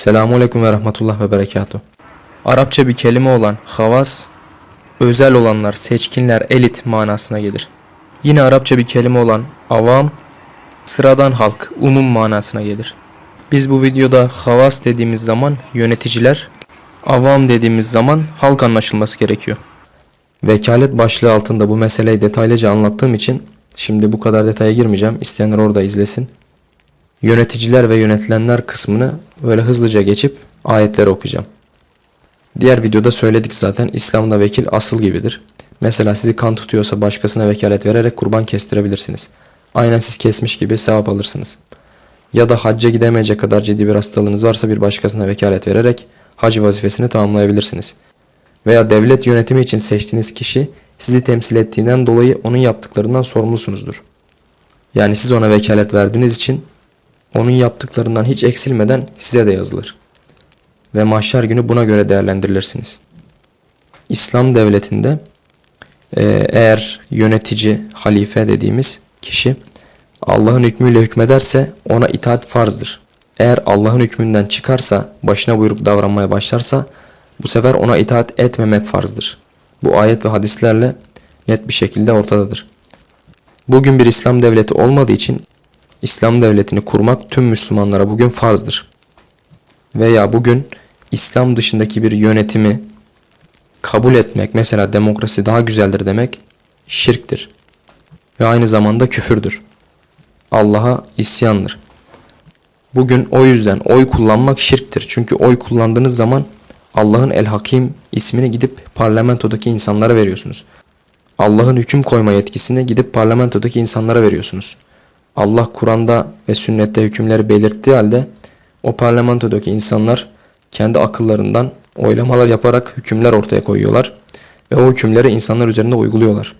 Selamun Aleyküm ve Rahmetullah ve Berekatuhu. Arapça bir kelime olan havas, özel olanlar, seçkinler, elit manasına gelir. Yine Arapça bir kelime olan avam, sıradan halk, umum manasına gelir. Biz bu videoda havas dediğimiz zaman yöneticiler, avam dediğimiz zaman halk anlaşılması gerekiyor. Vekalet başlığı altında bu meseleyi detaylıca anlattığım için şimdi bu kadar detaya girmeyeceğim. İsteyenler orada izlesin. Yöneticiler ve yönetilenler kısmını böyle hızlıca geçip ayetleri okuyacağım. Diğer videoda söyledik zaten İslam'da vekil asıl gibidir. Mesela sizi kan tutuyorsa başkasına vekalet vererek kurban kestirebilirsiniz. Aynen siz kesmiş gibi sevap alırsınız. Ya da hacca gidemeyecek kadar ciddi bir hastalığınız varsa bir başkasına vekalet vererek hac vazifesini tamamlayabilirsiniz. Veya devlet yönetimi için seçtiğiniz kişi sizi temsil ettiğinden dolayı onun yaptıklarından sorumlusunuzdur. Yani siz ona vekalet verdiğiniz için onun yaptıklarından hiç eksilmeden size de yazılır. Ve mahşer günü buna göre değerlendirilirsiniz. İslam devletinde e, eğer yönetici, halife dediğimiz kişi Allah'ın hükmüyle hükmederse ona itaat farzdır. Eğer Allah'ın hükmünden çıkarsa, başına buyruk davranmaya başlarsa bu sefer ona itaat etmemek farzdır. Bu ayet ve hadislerle net bir şekilde ortadadır. Bugün bir İslam devleti olmadığı için İslam devletini kurmak tüm Müslümanlara bugün farzdır. Veya bugün İslam dışındaki bir yönetimi kabul etmek, mesela demokrasi daha güzeldir demek şirktir. Ve aynı zamanda küfürdür. Allah'a isyandır. Bugün o yüzden oy kullanmak şirktir. Çünkü oy kullandığınız zaman Allah'ın El Hakim ismini gidip parlamentodaki insanlara veriyorsunuz. Allah'ın hüküm koyma yetkisini gidip parlamentodaki insanlara veriyorsunuz. Allah Kur'an'da ve sünnette hükümleri belirttiği halde o parlamentodaki insanlar kendi akıllarından oylamalar yaparak hükümler ortaya koyuyorlar ve o hükümleri insanlar üzerinde uyguluyorlar.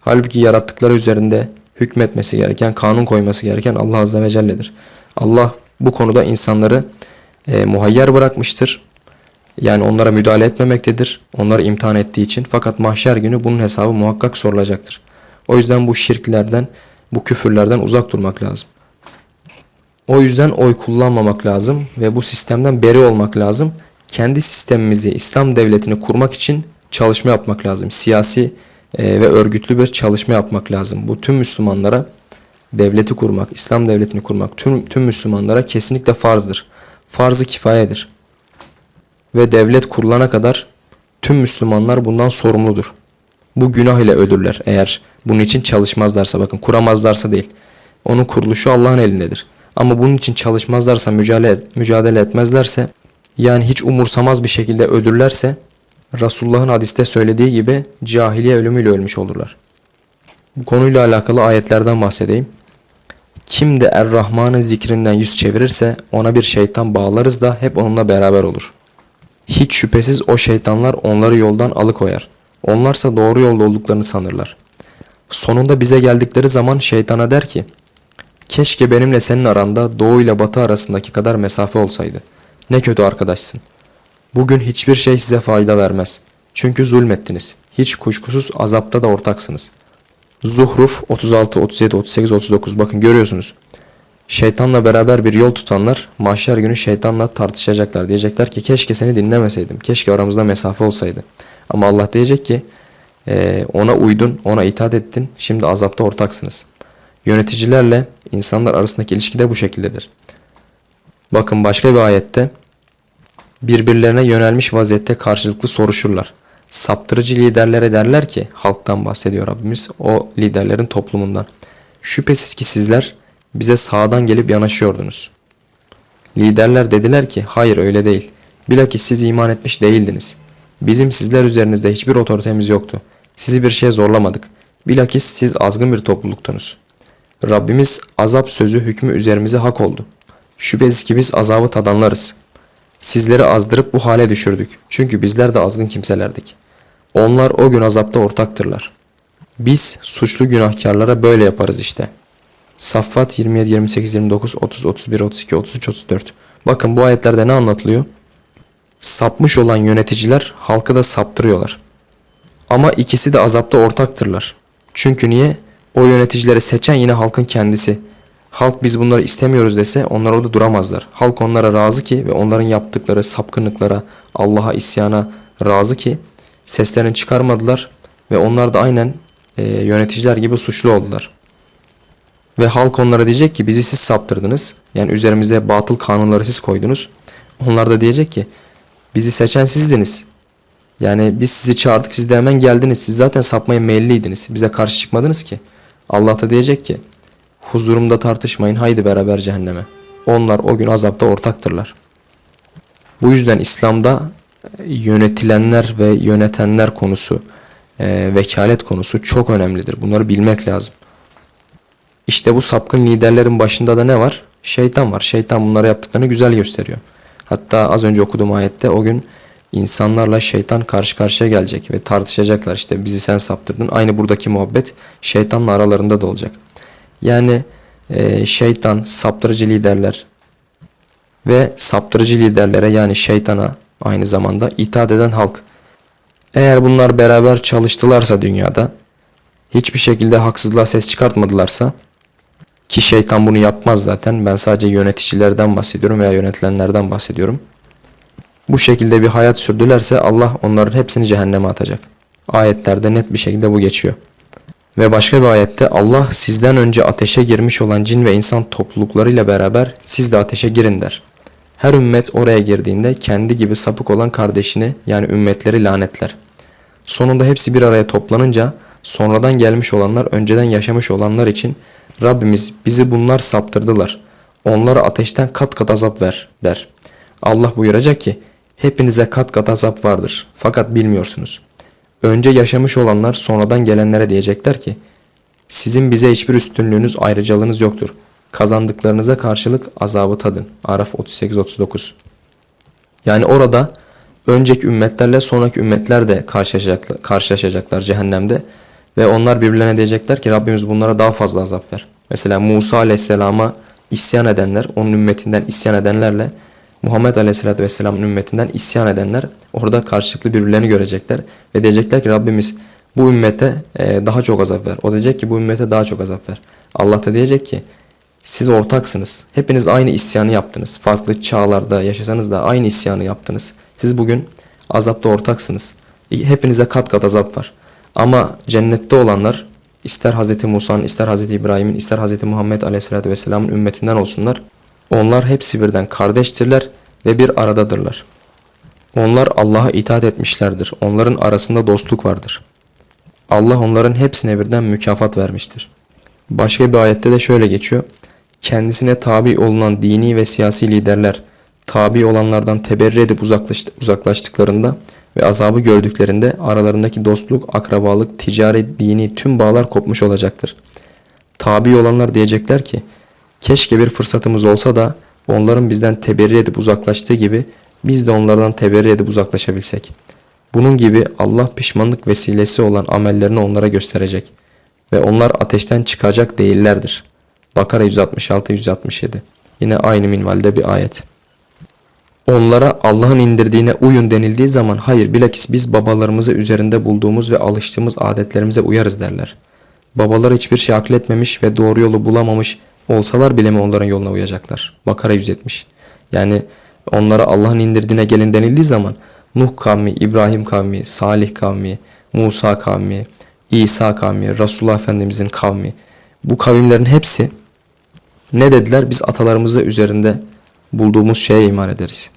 Halbuki yarattıkları üzerinde hükmetmesi gereken, kanun koyması gereken Allah Azze ve Celle'dir. Allah bu konuda insanları e, muhayyer bırakmıştır. Yani onlara müdahale etmemektedir. Onları imtihan ettiği için. Fakat mahşer günü bunun hesabı muhakkak sorulacaktır. O yüzden bu şirklerden, bu küfürlerden uzak durmak lazım. O yüzden oy kullanmamak lazım ve bu sistemden beri olmak lazım. Kendi sistemimizi, İslam devletini kurmak için çalışma yapmak lazım. Siyasi e, ve örgütlü bir çalışma yapmak lazım. Bu tüm Müslümanlara devleti kurmak, İslam devletini kurmak tüm, tüm Müslümanlara kesinlikle farzdır. Farz-ı kifayedir. Ve devlet kurulana kadar tüm Müslümanlar bundan sorumludur. Bu günah ile ölürler eğer bunun için çalışmazlarsa bakın kuramazlarsa değil. Onun kuruluşu Allah'ın elindedir. Ama bunun için çalışmazlarsa, mücadele, mücadele etmezlerse, yani hiç umursamaz bir şekilde ölürlerse, Resulullah'ın hadiste söylediği gibi cahiliye ölümüyle ölmüş olurlar. Bu konuyla alakalı ayetlerden bahsedeyim. Kim de Er-Rahman'ın zikrinden yüz çevirirse ona bir şeytan bağlarız da hep onunla beraber olur. Hiç şüphesiz o şeytanlar onları yoldan alıkoyar. Onlarsa doğru yolda olduklarını sanırlar. Sonunda bize geldikleri zaman şeytana der ki, Keşke benimle senin aranda doğu ile batı arasındaki kadar mesafe olsaydı. Ne kötü arkadaşsın. Bugün hiçbir şey size fayda vermez. Çünkü zulmettiniz. Hiç kuşkusuz azapta da ortaksınız. Zuhruf 36, 37, 38, 39 bakın görüyorsunuz. Şeytanla beraber bir yol tutanlar mahşer günü şeytanla tartışacaklar. Diyecekler ki keşke seni dinlemeseydim. Keşke aramızda mesafe olsaydı. Ama Allah diyecek ki "Ee, ona uydun, ona itaat ettin. Şimdi azapta ortaksınız. Yöneticilerle insanlar arasındaki ilişki de bu şekildedir. Bakın başka bir ayette birbirlerine yönelmiş vaziyette karşılıklı soruşurlar. Saptırıcı liderlere derler ki halktan bahsediyor Rabbimiz o liderlerin toplumundan. Şüphesiz ki sizler bize sağdan gelip yanaşıyordunuz. Liderler dediler ki hayır öyle değil. Bilakis siz iman etmiş değildiniz. Bizim sizler üzerinizde hiçbir otoritemiz yoktu. Sizi bir şeye zorlamadık. Bilakis siz azgın bir topluluktunuz. Rabbimiz azap sözü hükmü üzerimize hak oldu. Şüphesiz ki biz azabı tadanlarız. Sizleri azdırıp bu hale düşürdük. Çünkü bizler de azgın kimselerdik. Onlar o gün azapta ortaktırlar. Biz suçlu günahkarlara böyle yaparız işte. Saffat 27, 28, 29, 30, 31, 32, 33, 34. Bakın bu ayetlerde ne anlatılıyor? Sapmış olan yöneticiler halkı da saptırıyorlar. Ama ikisi de azapta ortaktırlar. Çünkü niye? O yöneticileri seçen yine halkın kendisi. Halk biz bunları istemiyoruz dese onlar orada duramazlar. Halk onlara razı ki ve onların yaptıkları sapkınlıklara, Allah'a isyana razı ki seslerini çıkarmadılar ve onlar da aynen e, yöneticiler gibi suçlu oldular. Ve halk onlara diyecek ki bizi siz saptırdınız. Yani üzerimize batıl kanunları siz koydunuz. Onlar da diyecek ki bizi seçen sizdiniz. Yani biz sizi çağırdık siz de hemen geldiniz. Siz zaten sapmaya meyilliydiniz. Bize karşı çıkmadınız ki. Allah da diyecek ki huzurumda tartışmayın haydi beraber cehenneme. Onlar o gün azapta ortaktırlar. Bu yüzden İslam'da e, yönetilenler ve yönetenler konusu, e, vekalet konusu çok önemlidir. Bunları bilmek lazım. İşte bu sapkın liderlerin başında da ne var? Şeytan var. Şeytan bunları yaptıklarını güzel gösteriyor. Hatta az önce okuduğum ayette o gün insanlarla şeytan karşı karşıya gelecek ve tartışacaklar. İşte bizi sen saptırdın. Aynı buradaki muhabbet şeytanla aralarında da olacak. Yani e, şeytan, saptırıcı liderler ve saptırıcı liderlere yani şeytana aynı zamanda itaat eden halk. Eğer bunlar beraber çalıştılarsa dünyada hiçbir şekilde haksızlığa ses çıkartmadılarsa ki şeytan bunu yapmaz zaten. Ben sadece yöneticilerden bahsediyorum veya yönetilenlerden bahsediyorum. Bu şekilde bir hayat sürdülerse Allah onların hepsini cehenneme atacak. Ayetlerde net bir şekilde bu geçiyor. Ve başka bir ayette Allah sizden önce ateşe girmiş olan cin ve insan topluluklarıyla beraber siz de ateşe girin der. Her ümmet oraya girdiğinde kendi gibi sapık olan kardeşini yani ümmetleri lanetler. Sonunda hepsi bir araya toplanınca sonradan gelmiş olanlar önceden yaşamış olanlar için Rabbimiz bizi bunlar saptırdılar. Onlara ateşten kat kat azap ver der. Allah buyuracak ki hepinize kat kat azap vardır fakat bilmiyorsunuz. Önce yaşamış olanlar sonradan gelenlere diyecekler ki sizin bize hiçbir üstünlüğünüz ayrıcalığınız yoktur. Kazandıklarınıza karşılık azabı tadın. Araf 38-39 Yani orada önceki ümmetlerle sonraki ümmetler de karşılaşacaklar, karşılaşacaklar cehennemde. Ve onlar birbirlerine diyecekler ki Rabbimiz bunlara daha fazla azap ver. Mesela Musa aleyhisselama isyan edenler, onun ümmetinden isyan edenlerle Muhammed aleyhisselatü vesselamın ümmetinden isyan edenler orada karşılıklı birbirlerini görecekler. Ve diyecekler ki Rabbimiz bu ümmete e, daha çok azap ver. O diyecek ki bu ümmete daha çok azap ver. Allah da diyecek ki siz ortaksınız. Hepiniz aynı isyanı yaptınız. Farklı çağlarda yaşasanız da aynı isyanı yaptınız. Siz bugün azapta ortaksınız. Hepinize kat kat azap var. Ama cennette olanlar ister Hz. Musa'nın, ister Hz. İbrahim'in, ister Hz. Muhammed Aleyhisselatü Vesselam'ın ümmetinden olsunlar. Onlar hepsi birden kardeştirler ve bir aradadırlar. Onlar Allah'a itaat etmişlerdir. Onların arasında dostluk vardır. Allah onların hepsine birden mükafat vermiştir. Başka bir ayette de şöyle geçiyor. Kendisine tabi olunan dini ve siyasi liderler tabi olanlardan teberri edip uzaklaştıklarında ve azabı gördüklerinde aralarındaki dostluk, akrabalık, ticari, dini tüm bağlar kopmuş olacaktır. Tabi olanlar diyecekler ki, keşke bir fırsatımız olsa da onların bizden teberri edip uzaklaştığı gibi biz de onlardan teberri edip uzaklaşabilsek. Bunun gibi Allah pişmanlık vesilesi olan amellerini onlara gösterecek ve onlar ateşten çıkacak değillerdir. Bakara 166-167 Yine aynı minvalde bir ayet. Onlara Allah'ın indirdiğine uyun denildiği zaman hayır bilakis biz babalarımızı üzerinde bulduğumuz ve alıştığımız adetlerimize uyarız derler. Babalar hiçbir şey akletmemiş ve doğru yolu bulamamış olsalar bile mi onların yoluna uyacaklar? Bakara 170. Yani onlara Allah'ın indirdiğine gelin denildiği zaman Nuh kavmi, İbrahim kavmi, Salih kavmi, Musa kavmi, İsa kavmi, Resulullah Efendimizin kavmi bu kavimlerin hepsi ne dediler? Biz atalarımızı üzerinde bulduğumuz şeye iman ederiz.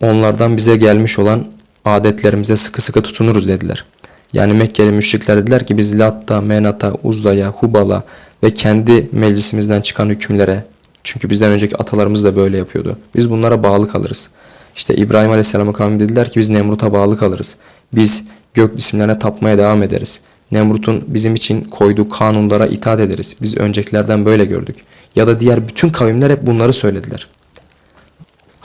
Onlardan bize gelmiş olan adetlerimize sıkı sıkı tutunuruz dediler. Yani Mekkeli müşrikler dediler ki biz Latta, Menata, Uzza'ya, Hubal'a ve kendi meclisimizden çıkan hükümlere çünkü bizden önceki atalarımız da böyle yapıyordu. Biz bunlara bağlı kalırız. İşte İbrahim Aleyhisselam'a kavmi dediler ki biz Nemrut'a bağlı kalırız. Biz gök cisimlerine tapmaya devam ederiz. Nemrut'un bizim için koyduğu kanunlara itaat ederiz. Biz öncekilerden böyle gördük. Ya da diğer bütün kavimler hep bunları söylediler.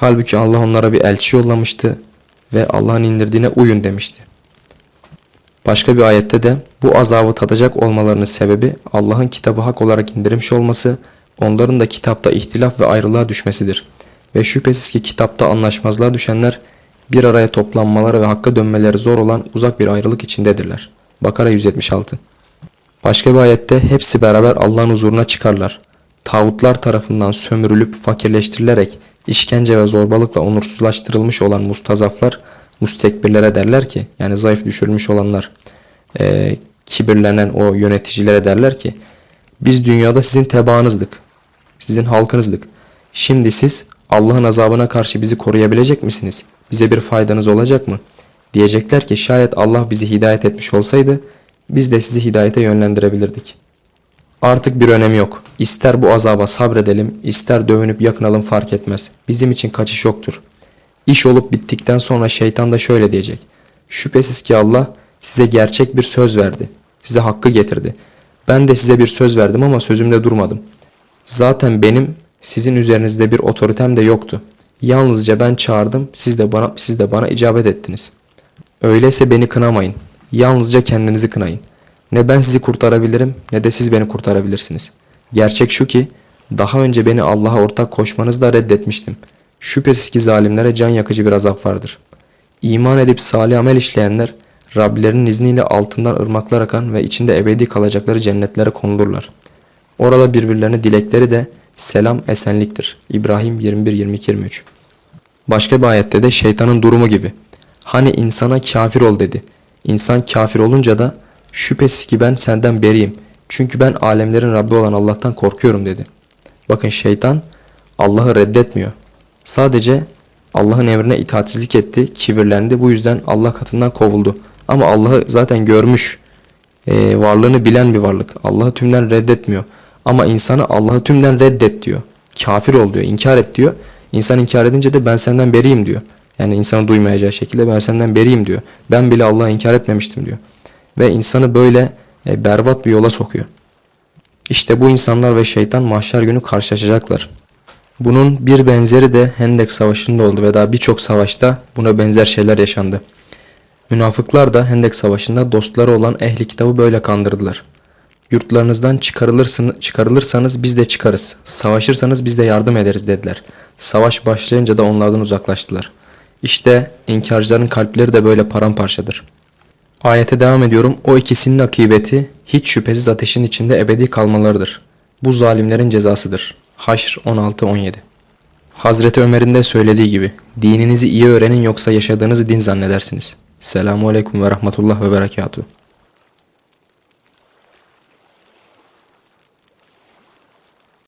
Halbuki Allah onlara bir elçi yollamıştı ve Allah'ın indirdiğine uyun demişti. Başka bir ayette de bu azabı tadacak olmalarının sebebi Allah'ın kitabı hak olarak indirmiş olması, onların da kitapta ihtilaf ve ayrılığa düşmesidir. Ve şüphesiz ki kitapta anlaşmazlığa düşenler bir araya toplanmaları ve hakka dönmeleri zor olan uzak bir ayrılık içindedirler. Bakara 176 Başka bir ayette hepsi beraber Allah'ın huzuruna çıkarlar. Tağutlar tarafından sömürülüp fakirleştirilerek işkence ve zorbalıkla onursuzlaştırılmış olan mustazaflar mustekbirlere derler ki yani zayıf düşürülmüş olanlar e, kibirlenen o yöneticilere derler ki biz dünyada sizin tebaanızdık. Sizin halkınızdık. Şimdi siz Allah'ın azabına karşı bizi koruyabilecek misiniz? Bize bir faydanız olacak mı? Diyecekler ki şayet Allah bizi hidayet etmiş olsaydı biz de sizi hidayete yönlendirebilirdik. Artık bir önemi yok. İster bu azaba sabredelim, ister dövünüp yakınalım fark etmez. Bizim için kaçış yoktur. İş olup bittikten sonra şeytan da şöyle diyecek. Şüphesiz ki Allah size gerçek bir söz verdi. Size hakkı getirdi. Ben de size bir söz verdim ama sözümde durmadım. Zaten benim sizin üzerinizde bir otoritem de yoktu. Yalnızca ben çağırdım, siz de bana siz de bana icabet ettiniz. Öyleyse beni kınamayın. Yalnızca kendinizi kınayın. Ne ben sizi kurtarabilirim ne de siz beni kurtarabilirsiniz. Gerçek şu ki daha önce beni Allah'a ortak koşmanızı da reddetmiştim. Şüphesiz ki zalimlere can yakıcı bir azap vardır. İman edip salih amel işleyenler Rablerinin izniyle altından ırmaklar akan ve içinde ebedi kalacakları cennetlere konulurlar. Orada birbirlerine dilekleri de selam esenliktir. İbrahim 21 22 23. Başka bir ayette de şeytanın durumu gibi. Hani insana kafir ol dedi. İnsan kafir olunca da şüphesiz ki ben senden beriyim. Çünkü ben alemlerin Rabbi olan Allah'tan korkuyorum dedi. Bakın şeytan Allah'ı reddetmiyor. Sadece Allah'ın emrine itaatsizlik etti, kibirlendi. Bu yüzden Allah katından kovuldu. Ama Allah'ı zaten görmüş, e, varlığını bilen bir varlık. Allah'ı tümden reddetmiyor. Ama insanı Allah'ı tümden reddet diyor. Kafir ol diyor, inkar et diyor. İnsan inkar edince de ben senden beriyim diyor. Yani insanı duymayacağı şekilde ben senden beriyim diyor. Ben bile Allah'ı inkar etmemiştim diyor. Ve insanı böyle e, berbat bir yola sokuyor. İşte bu insanlar ve şeytan mahşer günü karşılaşacaklar. Bunun bir benzeri de Hendek Savaşı'nda oldu ve daha birçok savaşta buna benzer şeyler yaşandı. Münafıklar da Hendek Savaşı'nda dostları olan ehli kitabı böyle kandırdılar. Yurtlarınızdan çıkarılırsanız biz de çıkarız. Savaşırsanız biz de yardım ederiz dediler. Savaş başlayınca da onlardan uzaklaştılar. İşte inkarcıların kalpleri de böyle paramparçadır. Ayete devam ediyorum. O ikisinin akıbeti hiç şüphesiz ateşin içinde ebedi kalmalarıdır. Bu zalimlerin cezasıdır. Haşr 16-17 Hazreti Ömer'in de söylediği gibi dininizi iyi öğrenin yoksa yaşadığınızı din zannedersiniz. Selamun Aleyküm ve Rahmetullah ve Berekatuhu.